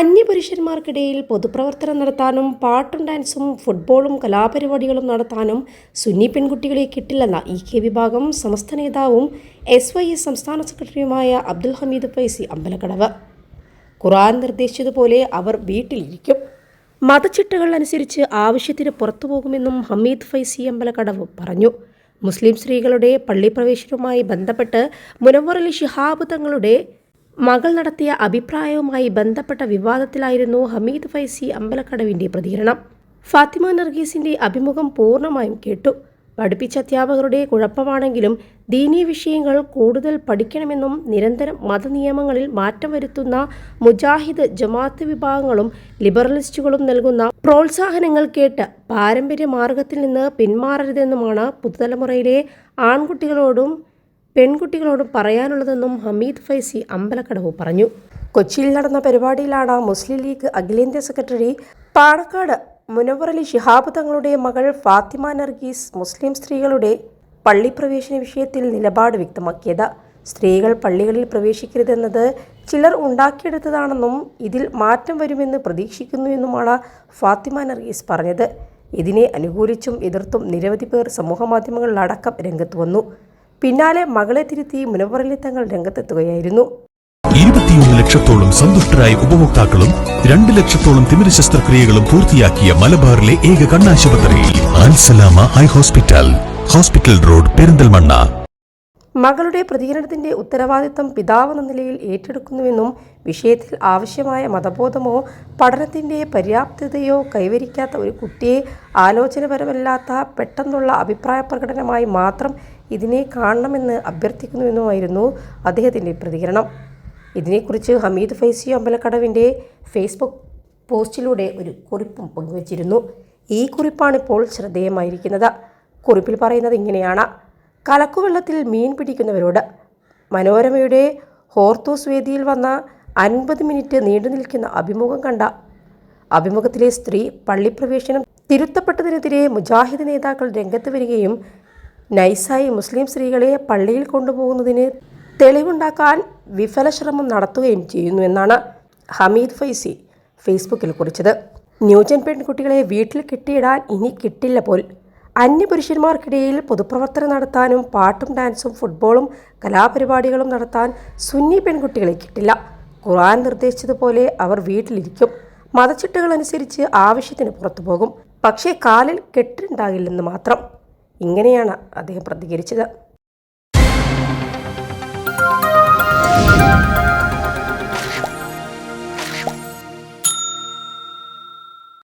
അന്യപുരുഷന്മാർക്കിടയിൽ പൊതുപ്രവർത്തനം നടത്താനും പാട്ടും ഡാൻസും ഫുട്ബോളും കലാപരിപാടികളും നടത്താനും സുന്നി പെൺകുട്ടികളെ കിട്ടില്ലെന്ന ഇ കെ വിഭാഗം സമസ്ത നേതാവും എസ് വൈ എസ് സംസ്ഥാന സെക്രട്ടറിയുമായ അബ്ദുൽ ഹമീദ് ഫൈസി അമ്പലക്കടവ്. ഖുറാൻ നിർദ്ദേശിച്ചതുപോലെ അവർ വീട്ടിലിരിക്കും. മതച്ചിട്ടകൾ അനുസരിച്ച് ആവശ്യത്തിന് പുറത്തു പോകുമെന്നും ഹമീദ് ഫൈസി അമ്പലക്കടവ് പറഞ്ഞു. മുസ്ലിം സ്ത്രീകളുടെ പള്ളിപ്രവേശനവുമായി ബന്ധപ്പെട്ട് മുനവറലി ശിഹാബ് തങ്ങളുടെ മകൾ നടത്തിയ അഭിപ്രായവുമായി ബന്ധപ്പെട്ട വിവാദത്തിലായിരുന്നു ഹമീദ് ഫൈസി അമ്പലക്കടവിന്റെ പ്രതികരണം. ഫാത്തിമ നർഗീസിന്റെ അഭിമുഖം പൂർണമായും കേട്ടു. പഠിപ്പിച്ച അധ്യാപകരുടെ കുഴപ്പമാണെങ്കിലും ദീനീ വിഷയങ്ങൾ കൂടുതൽ പഠിക്കണമെന്നും നിരന്തരം മതനിയമങ്ങളിൽ മാറ്റം വരുത്തുന്ന മുജാഹിദ് ജമാഅത്ത് വിഭാഗങ്ങളും ലിബറലിസ്റ്റുകളും നൽകുന്ന പ്രോത്സാഹനങ്ങൾ കേട്ട് പാരമ്പര്യ മാർഗത്തിൽ നിന്ന് പിന്മാറരുതെന്നുമാണ് പുതുതലമുറയിലെ ആൺകുട്ടികളോടും പെൺകുട്ടികളോടും പറയാനുള്ളതെന്നും ഹമീദ് ഫൈസി അമ്പലക്കടവ് പറഞ്ഞു. കൊച്ചിയിൽ നടന്ന പരിപാടിയിലാണ് മുസ്ലിം ലീഗ് അഖിലേന്ത്യാ സെക്രട്ടറി പാണക്കാട് മുനവറലി ശിഹാബ് തങ്ങളുടെ മകൾ ഫാത്തിമ നർഗീസ് മുസ്ലിം സ്ത്രീകളുടെ പള്ളിപ്രവേശന വിഷയത്തിൽ നിലപാട് വ്യക്തമാക്കിയത്. സ്ത്രീകൾ പള്ളികളിൽ പ്രവേശിക്കരുതെന്നത് ചിലർ ഉണ്ടാക്കിയെടുത്തതാണെന്നും ഇതിൽ മാറ്റം വരുമെന്ന് പ്രതീക്ഷിക്കുന്നുവെന്നുമാണ് ഫാത്തിമ നർഗീസ് പറഞ്ഞത്. ഇതിനെ അനുകൂലിച്ചും എതിർത്തും നിരവധി പേർ സമൂഹമാധ്യമങ്ങളിലടക്കം രംഗത്ത് വന്നു. പിന്നാലെ മകളെ തിരുത്തി മുനവറിലെ തങ്ങൾ രംഗത്തെത്തുകയായിരുന്നു. ഇരുപത്തിയൊന്ന് ലക്ഷത്തോളം സന്തുഷ്ടരായ ഉപഭോക്താക്കളും രണ്ട് ലക്ഷത്തോളം തിമിര ശസ്ത്രക്രിയകളും പൂർത്തിയാക്കിയ മലബാറിലെ ഏക കണ്ണാശുപത്രി Ansalama eye hospital hospital road Perinthalmanna. മകളുടെ പ്രതികരണത്തിന്റെ ഉത്തരവാദിത്തം പിതാവെന്ന നിലയിൽ ഏറ്റെടുക്കുന്നുവെന്നും വിഷയത്തിൽ ആവശ്യമായ മതബോധമോ പഠനത്തിന്റെ പര്യാപ്തതയോ കൈവരിക്കാത്ത ഒരു കുട്ടിയെ ആലോചനപരമല്ലാത്ത പെട്ടെന്നുള്ള അഭിപ്രായ പ്രകടനമായി മാത്രം ഇതിനെ കാണണമെന്ന് അഭ്യർത്ഥിക്കുന്നുവെന്നുമായിരുന്നു അദ്ദേഹത്തിന്റെ പ്രതികരണം. ഇതിനെക്കുറിച്ച് ഹമീദ് ഫൈസി അമ്പലക്കടവിന്റെ ഫേസ്ബുക്ക് പോസ്റ്റിലൂടെ ഒരു കുറിപ്പും പങ്കുവച്ചിരുന്നു. ഈ കുറിപ്പാണിപ്പോൾ ശ്രദ്ധേയമായിരിക്കുന്നത്. കുറിപ്പിൽ പറയുന്നത് ഇങ്ങനെയാണ്. കലക്കുവെള്ളത്തിൽ മീൻ പിടിക്കുന്നവരോട് മനോരമയുടെ ഹോർത്തോസ് വേദിയിൽ വന്ന അൻപത് മിനിറ്റ് നീണ്ടു നിൽക്കുന്ന അഭിമുഖം കണ്ട അഭിമുഖത്തിലെ സ്ത്രീ പള്ളിപ്രവേശനം തിരുത്തപ്പെട്ടതിനെതിരെ മുജാഹിദ് നേതാക്കൾ രംഗത്ത് വരികയും നൈസായി മുസ്ലിം സ്ത്രീകളെ പള്ളിയിൽ കൊണ്ടുപോകുന്നതിന് തെളിവുണ്ടാക്കാൻ വിഫല ശ്രമം നടത്തുകയും ചെയ്യുന്നു എന്നാണ് ഹമീദ് ഫൈസി ഫേസ്ബുക്കിൽ കുറിച്ചത്. ന്യൂജൻ പെൺകുട്ടികളെ വീട്ടിൽ കെട്ടിയിടാൻ ഇനി കിട്ടില്ല പോൽ. അന്യപുരുഷന്മാർക്കിടയിൽ പൊതുപ്രവർത്തനം നടത്താനും പാട്ടും ഡാൻസും ഫുട്ബോളും കലാപരിപാടികളും നടത്താൻ സുന്നി പെൺകുട്ടികളെ കിട്ടില്ല. ഖുർആൻ നിർദ്ദേശിച്ചതുപോലെ അവർ വീട്ടിലിരിക്കും. മതച്ചിട്ടകൾ അനുസരിച്ച് ആവശ്യത്തിന് പുറത്തു പോകും പക്ഷേ കാലിൽ കെട്ടുണ്ടാകില്ലെന്ന് മാത്രം. ഇങ്ങനെയാണ് അദ്ദേഹം പ്രതികരിച്ചത്.